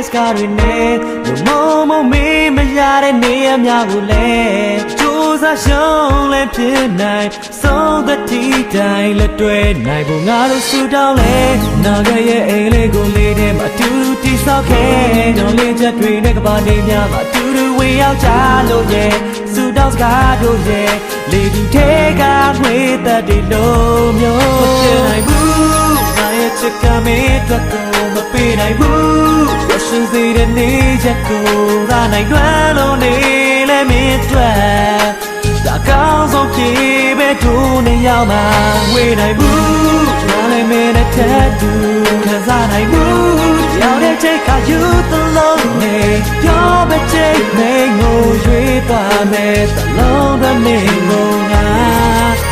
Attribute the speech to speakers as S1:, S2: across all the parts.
S1: တွေနဲ့လူမုံမုံမေးမရတဲ့နေရာများကိုလည်းစူးစမ်းရှုံးလဲဖြစ်နိုင်ဆုံးသက်တီတိုင်းလက်တွဲနိုင်ဖို့ငါတို့ဆူတောင်းလဲနာဂရဲ့အိမ်လေးကိုလေးထဲမှာအတူတူတိဆောက်ခဲ့ညောင်လေးချက်တွေနဲ့ကဘာနေများမှာအတူတူဝင်ရောက်ကြလို့ရဲ့ဆူတောင်းစကားတို့ရဲ့လေဒီထဲကငွေသက်တွေလုံးမျိုးမဖြစ်နိုင်ဘူးငါရဲ့ချစ်ကမေးအတွက်ကိုမပေးနိုင်ဘူး ရရှင်စီတဲ့နေချက်ကိုရနိုင်တွန်းလို့နေလဲမင်းအတွက်ဒါကောင်းဆုံးပြေပဲတို့နေရောက်မှာဝေးနိုင်ဘူးငါလည်းမင်းနဲ့ထပ်တူခံစားနိုင်ဘူးရောက်တဲ့ချိန်ကယူသလုံးနေပြောမချိန်မင်းကိုရွေးသွားမယ်သလုံးရနေကိုငါ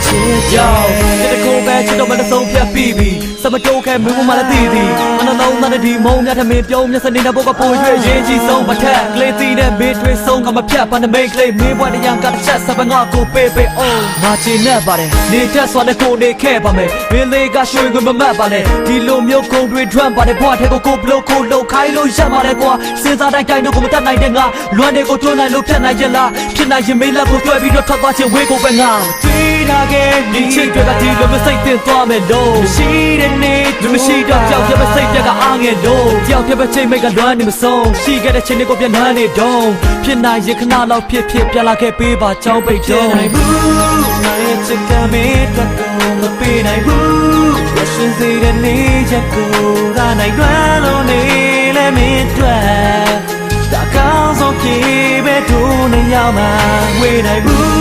S1: ချစ်ကြောင်တဲ့ကိုပဲချစ်တော့မဆုံးဖြတ်ပြီးပြီ စမတိုးခဲမင်းမမလည်းသိသည်မနှလုံးသားနဲ့ဒီမုံမြတ်ထမင်းပြုံးမျက်စနေတဲ့ဘုတ်ကပိုရွှေရင်ကြီးဆုံးမထက်ကလေးတီနဲ့မေးထွေးဆုံးကမဖြတ်ပါနဲ့မိတ်ကလေးမင်းဘွားတရားကတစ်ချက်စပငါကိုပေးပေးအောင်ငါချင်နဲ့ပါတယ်နေတက်စွာနဲ့ကိုနေခဲ့ပါမယ်မင်းလေးကရွှေခွင်မမတ်ပါနဲ့ဒီလိုမျိုးကုန်းတွေ drum ပါတဲ့ဘွားထဲကိုကိုဘလို့ကိုလုံခိုင်းလို့ရမှာလေကွာစဉ်းစားတိုင်းတိုင်းတို့ကိုမတတ်နိုင်တဲ့ငါလွမ်းတွေကိုတွန်းနိုင်လို့ဖြတ်နိုင်ရင်လားဖြစ်နိုင်ရင်မေးလက်ကိုတွဲပြီးတော့ထွက်သွားခြင်းဝေးကိုပဲငါတွေ့ လာခဲ့ဒီချစ်တွေကဒီလိုမစိတ်တင်သွားမယ်လို့မရှိတဲ့နေ့လူမရှိတော့ကြောက်ရမစိတ်တက်ကအားငယ်လို့ကြောက်တဲ့ပဲချိန်မိတ်ကလွမ်းနေမဆုံးရှိခဲ့တဲ့ချိန်တွေကိုပြန်နှမ်းနေတော့ဖြစ်နိုင်ရင်ခဏလောက်ဖြစ်ဖြစ်ပြန်လာခဲ့ပေးပါချောင်းပိတ်တော့နိုင်ဘူးငါရဲ့ချစ်ကမေးတော့မပေးနိုင်ဘူးရရှင်စီတဲ့နေ့ချက်ကိုရနိုင်တွန်းလို့နေလဲမင်းတွေ့ဒါကောင်းဆုံးပြေပဲတို့နေရောက်မှာဝေးနိုင်ဘူး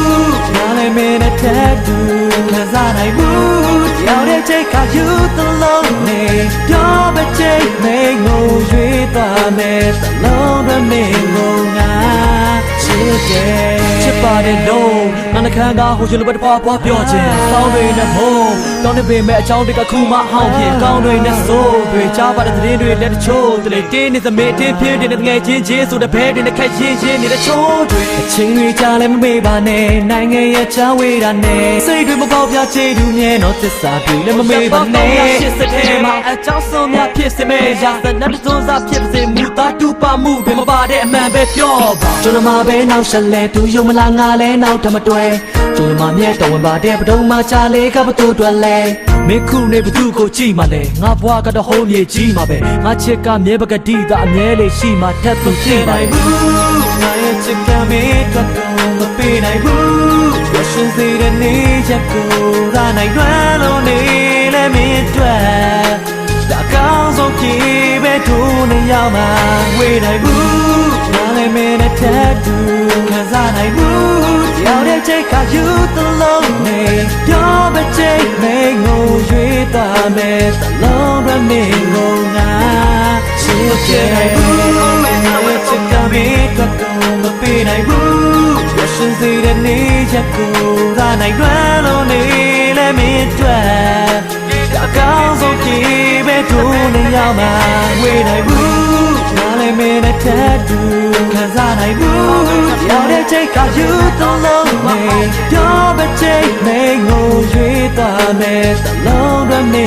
S1: ငါလည်းမင်းနဲ့ထပ်တူခံစားနိုင်ဘူးရောက်တဲ့ချိန်ကယူသလုံးနေပြောမချိန်မင်းကိုရွေးသွားမယ်သလုံးရမင်းကိုငါချစ်တယ်ချစ်ပါတယ်လို့ငါနှခမ်းသားဟိုချလိုပဲတပွားပွားပြောခြင်းစောင်းတွေနဲ့ဘုံ တောင်းနေပေမဲ့အချောင်းတွေကခုမှဟောင်းဖြစ်ကောင်းတွေနဲ့ဆိုးတွေကြားပါတဲ့သတင်းတွေလက်တချို့တလေတင်းနေသမေတင်းပြင်းတဲ့ငယ်ချင်းချင်းဆိုတဲ့ဘဲတွေနဲ့ခက်ရင်ချင်းနေတဲ့ချိုးတွေအချင်းတွေကြားလည်းမမေ့ပါနဲ့နိုင်ငံရဲ့ချမ်းဝေးတာနဲ့စိတ်တွေမပေါက်ပြချေတူမြဲတော့သစ္စာတွေလည်းမမေ့ပါနဲ့ရှစ်စတဲ့မှာအကြောင်းဆုံးများဖြစ်စေမဲ့ရာစနတ်တုံးစားဖြစ်စေမူသားတူပါမှုတွေမပါတဲ့အမှန်ပဲပြောပါကျွန်တော်မပဲနောက်ဆက်လဲသူယုံမလားငါလဲနောက်တမတွဲကျွန်တော်မမြဲတော်ဝင်ပါတဲ့ပဒုံမှာချာလေးကဘသူတွက်လဲမင်းခုနေဘသူကိုကြည့်မှလဲငါဘွားကတော့ဟိုးမြေကြီးမှာပဲငါချစ်ကမြဲပကတိသာအမြဲလေးရှိမှထပ်သူကြည့်နိုင်ဘူးငါရဲ့ချစ်ကမေးတော့မပေးနိုင်ဘူးရရှင်စီတဲ့နေချက်ကိုရနိုင်တွန်းလို့နေလဲမင်းတွေ့ဒါကောင်းဆုံးပြေပဲတို့နေရောက်မှာဝေးနိုင်ဘူးငါလည်းမင်းနဲ့ထပ်တူခံစားနိုင်ဘူးရောက်တဲ့ချိန်ကယူသလုံးနေပြော မချိန်မင်းကိုရွေးသွားမယ်သလုံးရမင်းကိုငါချစ်တယ်ငါရဲ့ချစ်ကမေးတော့မပေးနိုင်ဘူးရရှင်စီတဲ့နေချက်ကိုရနိုင်တွန်းလို့နေလဲမင်းတွေ့ဒါကောင်းဆုံးပြေပဲတို့နေရောက်မှာဝေးနိုင်ဘူးငါလည်းမင်းနဲ့ထပ်တူခံစားနိုင်ဘူး ရောက်တဲ့ချိန်ကယူသုံးလုံးနေပြောမချိန်မင်းကိုရွေးသွားမယ်သလုံးရမင်းကိုငါချစ်တယ်